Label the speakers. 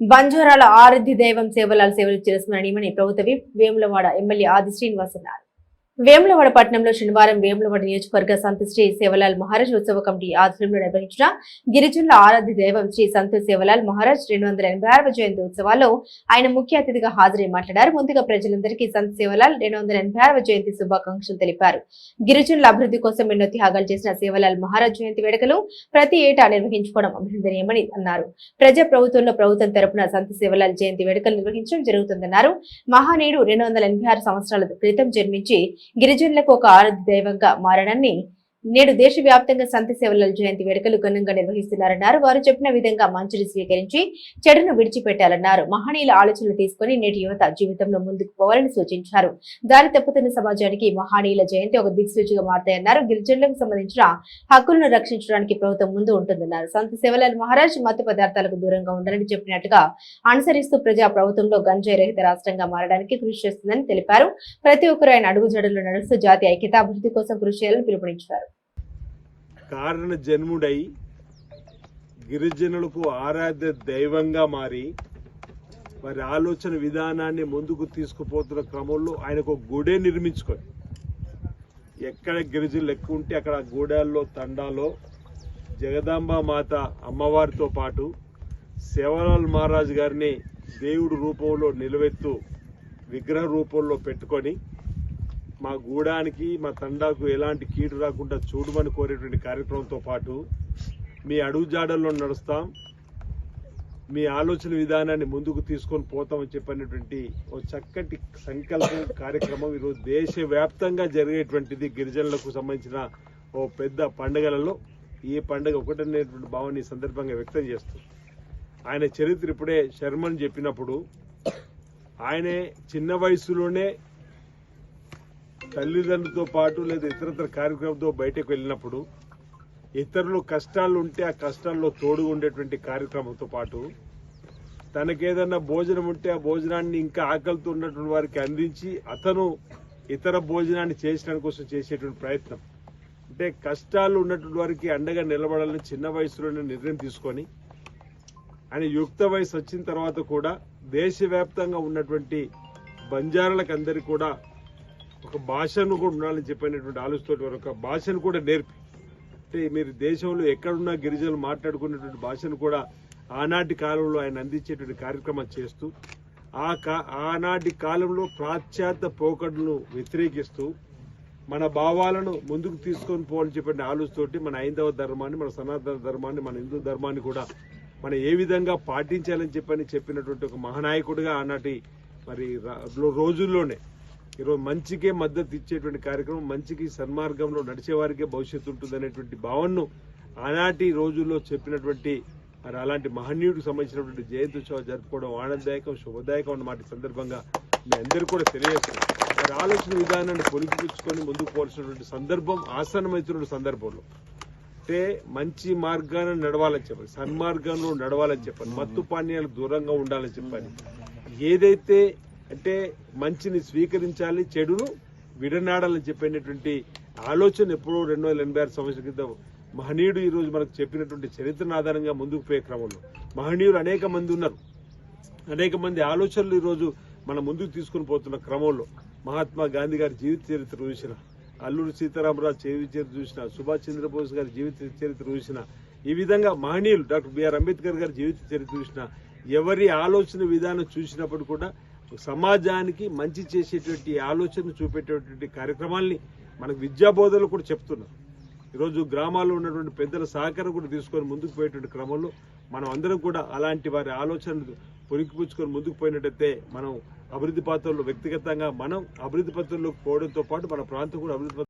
Speaker 1: బంజారాల ఆరాధ్య దైవం సేవలాల సేవలు చేస్తున్నారని ప్రభుత్వ విప్ వేములవాడ ఎమ్మెల్యే ఆది శ్రీనివాస్ అన్నారు. వేములవాడ పట్టణంలో శనివారం వేములవాడ నియోజకవర్గ సంత శ్రీ సేవలాల్ మహారాజ్ ఉత్సవ కమిటీ ఆధ్వర్యంలో నిర్వహించిన గిరిజనుల ఆరాధ్య దైవం శ్రీ సంత సేవలాల్ మహారాజ్ రెండు వందల ఎనభై ఆరవ జయంతి ఉత్సవాల్లో ఆయన ముఖ్య అతిథిగా హాజరై మాట్లాడారు. ముందుగా ప్రజలందరికీ సంత సేవలాల్ రెండు వందల ఎనభై ఆరవ జయంతి శుభాకాంక్షలు తెలిపారు. గిరిజనుల అభివృద్ధి కోసం ఎన్నో త్యాగాలు చేసిన సేవలాల్ మహారాజ్ జయంతి వేడుకలు ప్రతి ఏటా నిర్వహించుకోవడం అభినందనీయమని అన్నారు. ప్రజా ప్రభుత్వంలో ప్రభుత్వం తరపున సంత సేవలాల్ జయంతి వేడుకలు నిర్వహించడం జరుగుతుందన్నారు. మహానీయుడు రెండు వందల ఎనభై ఆరు సంవత్సరాల క్రితం జన్మించి గిరిజనులకు ఒక ఆరాధ్య దైవంగా మారడాన్ని నేడు దేశవ్యాప్తంగా సంత సేవల జయంతి వేడుకలు ఘనంగా నిర్వహిస్తున్నారన్నారు. వారు చెప్పిన విధంగా మంచిని స్వీకరించి చెడును విడిచిపెట్టాలన్నారు. మహనీయుల ఆలోచనలు తీసుకుని నేటి యువత జీవితంలో ముందుకు పోవాలని సూచించారు. దారి తప్పుతున్న సమాజానికి మహనీయుల జయంతి ఒక దిక్సూచిగా మారతాయన్నారు. గిరిజనులకు సంబంధించిన హక్కులను రక్షించడానికి ప్రభుత్వం ముందు ఉంటుందన్నారు. సంత సేవలాల్ మహారాజ్ మత్తు పదార్థాలకు దూరంగా ఉండాలని చెప్పినట్టుగా అనుసరిస్తూ ప్రజా ప్రభుత్వంలో గంజాయి రహిత రాష్ట్రంగా మారడానికి కృషి చేస్తుందని తెలిపారు. ప్రతి ఒక్కరు ఆయన అడుగుజాడల్లో నడుస్తూ జాతీయ ఐక్యత అభివృద్ధి కోసం కృషి చేయాలని పిలుపునిచ్చారు.
Speaker 2: కారణ జన్ముడై గిరిజనులకు ఆరాధ్య దైవంగా మారి వారి ఆలోచన విధానాన్ని ముందుకు తీసుకుపోతున్న క్రమంలో ఆయనకు గుడే నిర్మించుకొని ఎక్కడ గిరిజనులు ఎక్కువ ఉంటే అక్కడ గూడాల్లో తండాలో జగదాంబ మాత అమ్మవారితో పాటు సేవలాల్ మహారాజ్ గారిని దేవుడు రూపంలో నిలవెత్తు విగ్రహ రూపంలో పెట్టుకొని మా గూడానికి మా తండాకు ఎలాంటి కీడు రాకుండా చూడమని కోరేటువంటి కార్యక్రమంతో పాటు మీ అడుగుజాడల్లో నడుస్తాం. మీ ఆలోచన విధానాన్ని ముందుకు తీసుకొని పోతామని చెప్పినటువంటి ఓ చక్కటి సంకల్పం కార్యక్రమం ఈరోజు దేశవ్యాప్తంగా జరిగేటువంటిది గిరిజనులకు సంబంధించిన ఓ పెద్ద పండుగలలో. ఈ పండుగ ఒకటనేటువంటి భావాన్ని సందర్భంగా వ్యక్తం చేస్తూ ఆయన చరిత్ర ఇప్పుడే శర్మని చెప్పినప్పుడు ఆయనే చిన్న వయసులోనే తల్లిదండ్రులతో పాటు లేదా ఇతరత్ర కార్యక్రమంతో బయటకు వెళ్ళినప్పుడు ఇతరులు కష్టాలు ఉంటే ఆ కష్టాల్లో తోడుగా ఉండేటువంటి కార్యక్రమంతో పాటు తనకేదన్నా భోజనం ఉంటే ఆ భోజనాన్ని ఇంకా ఆకలితో ఉన్నటువంటి వారికి అందించి అతను ఇతర భోజనాన్ని చేసడానికి కోసం చేసేటువంటి ప్రయత్నం. అంటే కష్టాలు ఉన్నటువంటి వారికి అండగా నిలబడాలని చిన్న వయసులోనే నిర్ణయం తీసుకొని ఆయన యుక్త వయసు వచ్చిన తర్వాత కూడా దేశవ్యాప్తంగా ఉన్నటువంటి బంజారాలకు అందరికీ కూడా ఒక భాషను కూడా ఉండాలని చెప్పినటువంటి ఆలోచనతో వారు ఒక భాషను కూడా నేర్పి అంటే మీరు దేశంలో ఎక్కడున్నా గిరిజనులు మాట్లాడుకునేటువంటి భాషను కూడా ఆనాటి కాలంలో ఆయన అందించేటువంటి కార్యక్రమం చేస్తూ ఆ కా ఆనాటి కాలంలో పాశ్చాత్య పోకడలను వ్యతిరేకిస్తూ మన భావాలను ముందుకు తీసుకొని పోవాలని చెప్పిన ఆలోచనతోటి మన హైందవ ధర్మాన్ని మన సనాతన ధర్మాన్ని మన హిందూ ధర్మాన్ని కూడా మనం ఏ విధంగా పాటించాలని చెప్పని చెప్పినటువంటి ఒక మహానాయకుడిగా ఆనాటి మరి రోజుల్లోనే ఈరోజు మంచికే మద్దతు ఇచ్చేటువంటి కార్యక్రమం మంచికి సన్మార్గంలో నడిచేవారికే భవిష్యత్తు ఉంటుంది అనేటువంటి భావనను ఆనాటి రోజుల్లో చెప్పినటువంటి మరి అలాంటి మహనీయుడికి సంబంధించినటువంటి జయంతి ఉత్సవాలు జరుపుకోవడం ఆనందదాయకం శుభదాయకం అన్న మాట సందర్భంగా మీ అందరూ కూడా తెలియజేస్తున్నారు. మరి ఆలోచన విధానాన్ని పొలికిపుచ్చుకొని ముందుకు పోవాల్సినటువంటి సందర్భం ఆసనమైనటువంటి సందర్భంలో. అంటే మంచి మార్గాన్ని నడవాలని చెప్పాలి సన్మార్గంలో నడవాలని చెప్పాలి మత్తు పానీయాలకు దూరంగా ఉండాలని చెప్పాలి. ఏదైతే అంటే మంచిని స్వీకరించాలి చెడును విడనాడాలని చెప్పినటువంటి ఆలోచన ఎప్పుడో రెండు వేల ఎనభై ఆరు సంవత్సరాల క్రితం మహనీయుడు ఈరోజు మనకు చెప్పినటువంటి చరిత్రను ఆధారంగా ముందుకు పోయే క్రమంలో. మహనీయులు అనేక మంది ఉన్నారు. అనేక మంది ఆలోచనలు ఈరోజు మనం ముందుకు తీసుకుని పోతున్న క్రమంలో. మహాత్మా గాంధీ గారి జీవిత చరిత్ర చూసిన అల్లూరు సీతారామరాజు జీవిత చరిత్ర చూసిన సుభాష్ చంద్రబోస్ గారి జీవిత చరిత్ర చూసిన ఈ విధంగా మహనీయులు డాక్టర్ బిఆర్ అంబేద్కర్ గారి జీవిత చరిత్ర చూసిన ఎవరి ఆలోచన విధానం చూసినప్పుడు కూడా సమాజానికి మంచి చేసేటువంటి ఆలోచన చూపేటటువంటి కార్యక్రమాల్ని మనకు విద్యాబోధనలు కూడా చెప్తున్నారు. ఈరోజు గ్రామాల్లో ఉన్నటువంటి పెద్దల సహకారం కూడా తీసుకొని ముందుకు పోయేటువంటి క్రమంలో మనం అందరం కూడా అలాంటి వారి ఆలోచనలు పురికిపుచ్చుకొని ముందుకు పోయినట్టయితే మనం అభివృద్ధి పాత్రలో వ్యక్తిగతంగా మనం అభివృద్ధి పథంలోకి పోవడంతో పాటు మన ప్రాంతం కూడా అభివృద్ధి